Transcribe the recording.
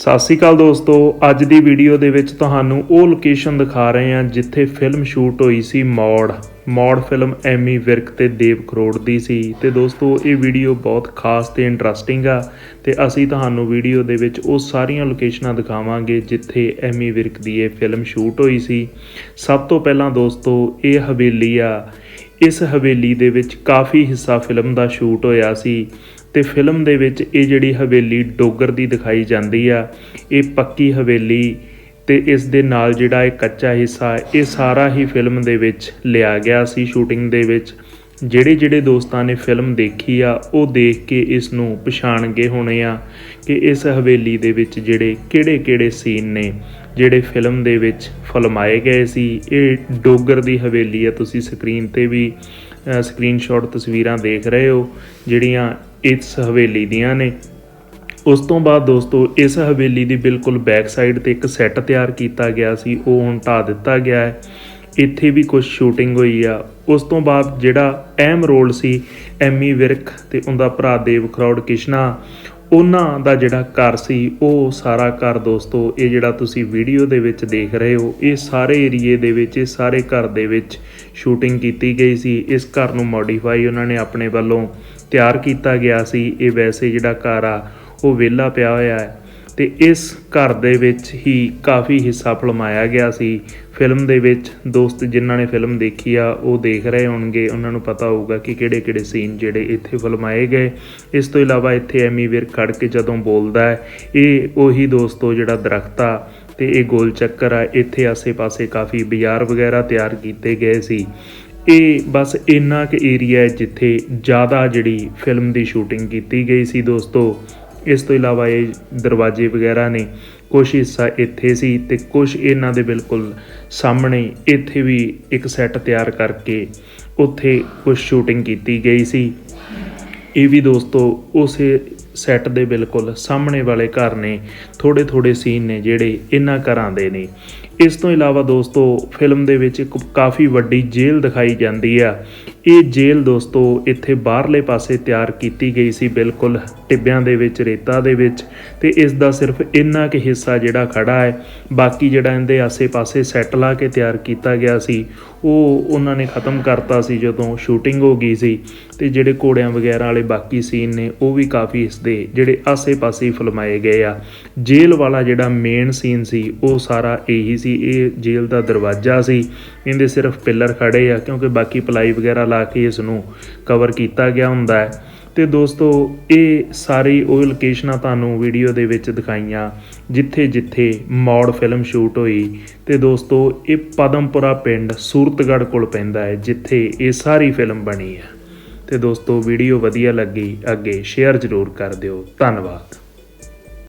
ਸਤਿ ਸ਼੍ਰੀ ਅਕਾਲ ਦੋਸਤੋ, ਅੱਜ ਦੀ ਵੀਡੀਓ ਦੇ ਵਿੱਚ ਤੁਹਾਨੂੰ ਉਹ ਲੋਕੇਸ਼ਨ ਦਿਖਾ ਰਹੇ ਹਾਂ ਜਿੱਥੇ ਫਿਲਮ ਸ਼ੂਟ ਹੋਈ ਸੀ ਮੌੜ। ਮੌੜ ਫਿਲਮ ਐਮੀ ਵਿਰਕ ਤੇ ਦੇਵ ਕਰੋੜ ਦੀ ਸੀ। ਤੇ ਦੋਸਤੋ, ਇਹ ਵੀਡੀਓ ਬਹੁਤ ਖਾਸ ਤੇ ਇੰਟਰਸਟਿੰਗ ਆ ਤੇ ਅਸੀਂ ਤੁਹਾਨੂੰ ਵੀਡੀਓ ਦੇ ਵਿੱਚ ਉਹ ਸਾਰੀਆਂ ਲੋਕੇਸ਼ਨਾਂ ਦਿਖਾਵਾਂਗੇ ਜਿੱਥੇ ਐਮੀ ਵਿਰਕ ਦੀ ਇਹ ਫਿਲਮ ਸ਼ੂਟ ਹੋਈ ਸੀ। ਸਭ ਤੋਂ ਪਹਿਲਾਂ ਦੋਸਤੋ, ਇਹ ਹਵੇਲੀ ਆ। ਇਸ ਹਵੇਲੀ ਦੇ ਵਿੱਚ ਕਾਫੀ ਹਿੱਸਾ ਫਿਲਮ ਦਾ ਸ਼ੂਟ ਹੋਇਆ ਸੀ। ਤੇ ਫਿਲਮ ਦੇ ਵਿੱਚ ਇਹ ਜਿਹੜੀ ਹਵੇਲੀ ਡੋਗਰ ਦੀ ਦਿਖਾਈ ਜਾਂਦੀ ਆ, ਇਹ ਪੱਕੀ ਹਵੇਲੀ ਤੇ ਇਸ ਦੇ ਨਾਲ ਜਿਹੜਾ ਇਹ ਕੱਚਾ ਹਿੱਸਾ, ਇਹ ਸਾਰਾ ਹੀ ਫਿਲਮ ਦੇ ਵਿੱਚ ਲਿਆ ਗਿਆ ਸੀ ਸ਼ੂਟਿੰਗ ਦੇ ਵਿੱਚ। ਜਿਹੜੇ ਜਿਹੜੇ ਦੋਸਤਾਂ ਨੇ ਫਿਲਮ ਦੇਖੀ ਆ, ਉਹ ਦੇਖ ਕੇ ਇਸ ਨੂੰ ਪਛਾਣਗੇ ਹੋਣੇ ਆ ਕਿ ਇਸ ਹਵੇਲੀ ਦੇ ਵਿੱਚ ਜਿਹੜੇ ਕਿਹੜੇ-ਕਿਹੜੇ ਸੀਨ ਨੇ, ਜਿਹੜੇ ਫਿਲਮ ਦੇ ਵਿੱਚ ਫਲਮਾਏ ਗਏ ਸੀ। ਇਹ ਡੋਗਰ ਦੀ ਹਵੇਲੀ ਆ, ਤੁਸੀਂ ਸਕਰੀਨ ਤੇ ਵੀ ਸਕਰੀਨਸ਼ਾਟ ਤਸਵੀਰਾਂ ਦੇਖ ਰਹੇ ਹੋ, ਜਿਹੜੀਆਂ ਇਸ ਹਵੇਲੀ ਦੀਆਂ ਨੇ। ਉਸ ਤੋਂ ਬਾਅਦ ਦੋਸਤੋ, ਇਸ ਹਵੇਲੀ ਦੀ ਬਿਲਕੁਲ ਬੈਕ ਸਾਈਡ ਤੇ ਇੱਕ ਸੈੱਟ ਤਿਆਰ ਕੀਤਾ ਗਿਆ ਸੀ। ਉਹ ਹੁਣ ਢਾ ਦਿੱਤਾ ਗਿਆ ਹੈ। ਇੱਥੇ ਵੀ ਕੁਝ ਸ਼ੂਟਿੰਗ ਹੋਈ ਆ। ਉਸ ਤੋਂ ਬਾਅਦ ਜਿਹੜਾ ਅਹਿਮ ਰੋਲ ਸੀ, ਐਮੀ ਵਿਰਕ ਤੇ ਉਹਦਾ ਭਰਾ ਦੇਵ ਖਰੌੜ ਕਿਸ਼ਨਾ ਉਹਨਾਂ ਦਾ ਜਿਹੜਾ ਘਰ ਸੀ, ਉਹ ਸਾਰਾ ਘਰ ਦੋਸਤੋ, ਇਹ ਜਿਹੜਾ ਤੁਸੀਂ ਵੀਡੀਓ ਦੇ ਵਿੱਚ ਦੇਖ ਰਹੇ ਹੋ, ਇਹ ਸਾਰੇ ਏਰੀਏ ਦੇ ਵਿੱਚ, ਇਹ ਸਾਰੇ ਘਰ ਦੇ ਵਿੱਚ ਸ਼ੂਟਿੰਗ ਕੀਤੀ ਗਈ ਸੀ। ਇਸ ਘਰ ਨੂੰ ਮੋਡੀਫਾਈ ਉਹਨਾਂ ਨੇ ਆਪਣੇ ਵੱਲੋਂ ਤਿਆਰ ਕੀਤਾ ਗਿਆ ਸੀ। ਇਹ ਵੈਸੇ ਜਿਹੜਾ ਘਰ ਆ, ਉਹ ਵਿਹਲਾ ਪਿਆ ਹੋਇਆ ਹੈ। ਤੇ ਇਸ ਘਰ ਦੇ ਵਿੱਚ ਹੀ ਕਾਫੀ ਹਿੱਸਾ ਫਿਲਮਾਇਆ ਗਿਆ ਸੀ। ਫਿਲਮ ਦੇ ਵਿੱਚ ਦੋਸਤ ਜਿਨ੍ਹਾਂ ਨੇ ਫਿਲਮ ਦੇਖੀ ਆ, ਉਹ ਦੇਖ ਰਹੇ ਹੋਣਗੇ। ਉਹਨਾਂ ਨੂੰ ਪਤਾ ਹੋਊਗਾ ਕਿ ਕਿਹੜੇ-ਕਿਹੜੇ ਸੀਨ ਜਿਹੜੇ ਇੱਥੇ ਫਿਲਮਾਏ ਗਏ। ਇਸ ਤੋਂ ਇਲਾਵਾ ਇੱਥੇ ਐਮੀ ਵਿਰ ਖੜ ਕੇ ਜਦੋਂ ਬੋਲਦਾ ਹੈ, ਇਹ ਉਹੀ ਦੋਸਤੋ ਜਿਹੜਾ ਦਰਖਤ ਆ ਤੇ ਇਹ ਗੋਲ ਚੱਕਰ ਆ, ਇੱਥੇ ਆਸੇ-ਪਾਸੇ ਕਾਫੀ ਬਾਜ਼ਾਰ ਵਗੈਰਾ ਤਿਆਰ ਕੀਤੇ ਗਏ ਸੀ। ਇਹ ਬਸ ਇੰਨਾ ਕੁ ਏਰੀਆ ਹੈ ਜਿੱਥੇ ਜ਼ਿਆਦਾ ਜਿਹੜੀ ਫਿਲਮ ਦੀ ਸ਼ੂਟਿੰਗ ਕੀਤੀ ਗਈ ਸੀ ਦੋਸਤੋ। ਇਸ ਤੋਂ ਇਲਾਵਾ ਇਹ ਦਰਵਾਜ਼ੇ ਵਗੈਰਾ ਨੇ ਕੁਝ ਹਿੱਸਾ ਇੱਥੇ ਸੀ ਤੇ ਕੁਝ ਇਹਨਾਂ ਦੇ ਬਿਲਕੁਲ ਸਾਹਮਣੇ ਇੱਥੇ ਵੀ ਇੱਕ ਸੈੱਟ ਤਿਆਰ ਕਰਕੇ ਉੱਥੇ ਕੁਝ ਸ਼ੂਟਿੰਗ ਕੀਤੀ ਗਈ ਸੀ। ਇਹ ਵੀ ਦੋਸਤੋ ਉਸੇ ਸੈੱਟ ਦੇ ਬਿਲਕੁਲ ਸਾਹਮਣੇ ਵਾਲੇ ਘਰ ਨੇ ਥੋੜੇ ਥੋੜੇ ਸੀਨ ਨੇ ਜਿਹੜੇ ਇਹਨਾਂ ਘਰਾਂ ਦੇ ਨੇ। ਇਸ ਤੋਂ ਇਲਾਵਾ ਦੋਸਤੋ ਫਿਲਮ ਦੇ ਵਿੱਚ ਇੱਕ ਕਾਫੀ ਵੱਡੀ ਜੇਲ੍ਹ ਦਿਖਾਈ ਜਾਂਦੀ ਆ। ਇਹ ਜੇਲ੍ਹ ਦੋਸਤੋ ਇੱਥੇ ਬਾਹਰਲੇ ਪਾਸੇ ਤਿਆਰ ਕੀਤੀ ਗਈ ਸੀ ਬਿਲਕੁਲ ਟਿੱਬਿਆਂ ਦੇ ਵਿੱਚ, ਰੇਤਾ ਦੇ ਵਿੱਚ ਤੇ ਇਸ ਦਾ ਸਿਰਫ ਇੰਨਾ ਕੁ ਹਿੱਸਾ ਜਿਹੜਾ ਖੜਾ ਹੈ, ਬਾਕੀ ਜਿਹੜਾ ਇਹਦੇ ਆਸੇ-ਪਾਸੇ ਸੈੱਟ ਲਾ ਕੇ ਤਿਆਰ ਕੀਤਾ ਗਿਆ ਸੀ, ਉਹ ਉਹਨਾਂ ਨੇ ਖਤਮ ਕਰਤਾ ਸੀ ਜਦੋਂ ਸ਼ੂਟਿੰਗ ਹੋ ਗਈ ਸੀ ਤੇ ਜਿਹੜੇ ਘੋੜਿਆਂ ਵਗੈਰਾ ਵਾਲੇ ਬਾਕੀ ਸੀਨ ਨੇ, ਉਹ ਵੀ ਕਾਫੀ ਇਸ ਦੇ ਜਿਹੜੇ ਆਸੇ-ਪਾਸੇ ਫਿਲਮਾਏ ਗਏ ਆ। ਜੇਲ੍ਹ ਵਾਲਾ ਜਿਹੜਾ ਮੇਨ ਸੀਨ ਸੀ, ਉਹ ਸਾਰਾ ਇਹੀ ਸੀ, ਇਹ ਜੇਲ੍ਹ ਦਾ ਦਰਵਾਜ਼ਾ ਸੀ, ਇਹਦੇ ਸਿਰਫ ਪਿੱਲਰ ਖੜੇ ਆ ਕਿਉਂਕਿ ਬਾਕੀ ਪਲਾਈ ਵਗੈਰਾ ਲਾ ਕੇ ਇਸ ਨੂੰ ਕਵਰ ਕੀਤਾ ਗਿਆ ਹੁੰਦਾ ਹੈ। ਤੇ ਦੋਸਤੋ, ਇਹ ਸਾਰੀ ਉਹ ਲੋਕੇਸ਼ਨਾਂ ਤੁਹਾਨੂੰ ਵੀਡੀਓ ਦੇ ਵਿੱਚ ਦਿਖਾਈਆਂ ਜਿੱਥੇ ਜਿੱਥੇ ਮੌੜ ਫਿਲਮ ਸ਼ੂਟ ਹੋਈ। ਤੇ ਦੋਸਤੋ, ਇਹ ਪਦਮਪੁਰਾ ਪਿੰਡ ਸੂਰਤਗੜ੍ਹ ਕੋਲ ਪੈਂਦਾ ਹੈ, ਜਿੱਥੇ ਇਹ ਸਾਰੀ ਫਿਲਮ ਬਣੀ ਹੈ। ਤੇ ਦੋਸਤੋ ਵੀਡੀਓ ਵਧੀਆ ਲੱਗੀ, ਅੱਗੇ ਸ਼ੇਅਰ ਜ਼ਰੂਰ ਕਰ ਦਿਓ। ਧੰਨਵਾਦ।